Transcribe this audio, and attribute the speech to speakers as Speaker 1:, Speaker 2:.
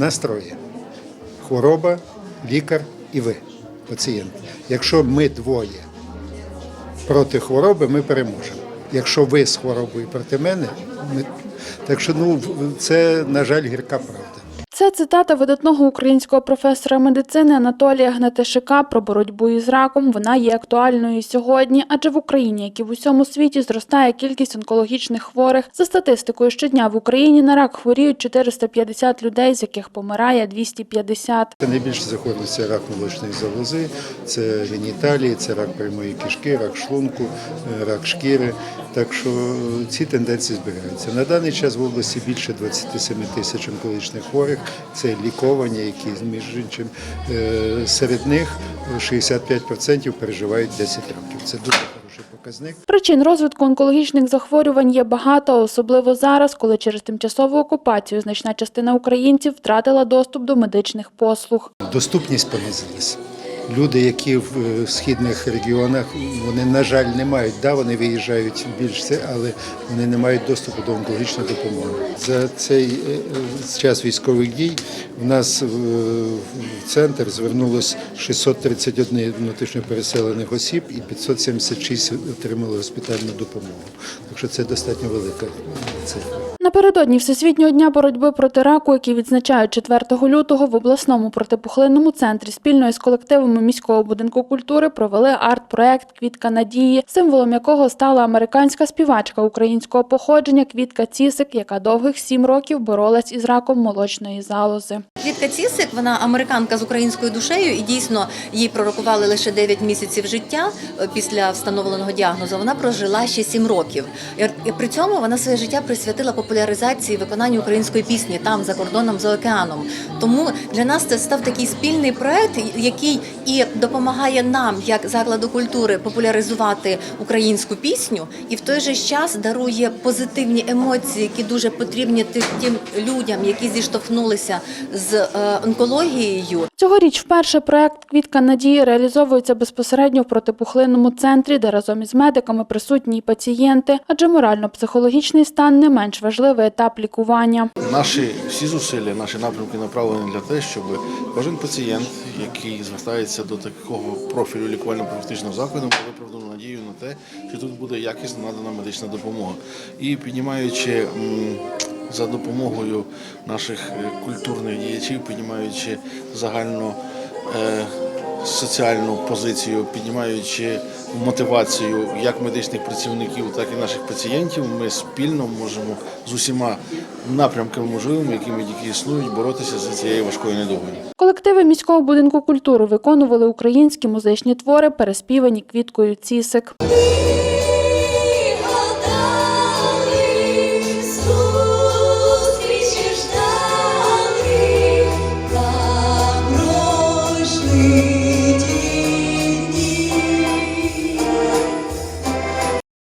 Speaker 1: Нас троє. Хвороба, лікар і ви, пацієнт. Якщо ми двоє проти хвороби, ми переможемо. Якщо ви з хворобою проти мене, ми... так що ну, це, на жаль, гірка правда.
Speaker 2: Це цитата видатного українського професора медицини Анатолія Гнатишика про боротьбу із раком. Вона є актуальною і сьогодні, адже в Україні, як і в усьому світі, зростає кількість онкологічних хворих. За статистикою, щодня в Україні на рак хворіють 450 людей, з яких помирає 250.
Speaker 1: Це найбільше це рак молочної залози, це геніталії, це рак прямої кишки, рак шлунку, е, рак шкіри. Так що ці тенденції зберігаються. На даний час в області більше 27 тисяч онкологічних хворих. Це ліковані, які між іншим е, серед них 65% переживають 10 років. Це дуже хороший показник.
Speaker 2: Причин розвитку онкологічних захворювань є багато, особливо зараз, коли через тимчасову окупацію значна частина українців втратила доступ до медичних послуг.
Speaker 1: Доступність понизилась. Люди, які в е, східних регіонах, вони, на жаль, не мають, да, вони виїжджають більш це, але вони не мають доступу до онкологічної допомоги. За цей е, е, час військових дій в нас в в центр звернулось 631 внутрішньо переселених осіб і 576 отримали госпітальну допомогу. Так що це достатньо велика цифра.
Speaker 2: Напередодні Всесвітнього дня боротьби проти раку, який відзначають 4 лютого в обласному протипухлинному центрі спільно із колективами міського будинку культури провели арт-проект Квітка надії, символом якого стала американська співачка українського походження Квітка Цісик, яка довгих сім років боролась із раком молочної залози.
Speaker 3: Квітка Цісик, вона американка з українською душею, і дійсно їй пророкували лише 9 місяців життя е, після встановленого діагнозу. Вона прожила ще 7 років. І при цьому вона своє життя присвятила популяризації виконанню української пісні там за кордоном за океаном. Тому для нас це став такий спільний проект, який і допомагає нам, як закладу культури, популяризувати українську пісню, і в той же час дарує позитивні емоції, які дуже потрібні тим людям, які зіштовхнулися з е, онкологією.
Speaker 2: Цьогоріч вперше проект Квітка надії реалізовується безпосередньо в протипухлинному центрі, де разом із медиками присутні пацієнти, адже морально-психологічний стан не менш важливий етап лікування.
Speaker 4: Наші всі зусилля, наші напрямки направлені для того, щоб кожен пацієнт, який звертається до такого профілю лікувально-профілактичного закладу, мав виправдану надію на те, що тут буде якісно надана медична допомога. І піднімаючи за допомогою наших е, культурних діячів, піднімаючи загальну е, соціальну позицію, піднімаючи мотивацію як медичних працівників, так і наших пацієнтів, ми спільно можемо з усіма напрямками можливими, якими тільки існують, боротися за цією важкою недугою.
Speaker 2: Колективи міського будинку культури виконували українські музичні твори, переспівані квіткою цісик.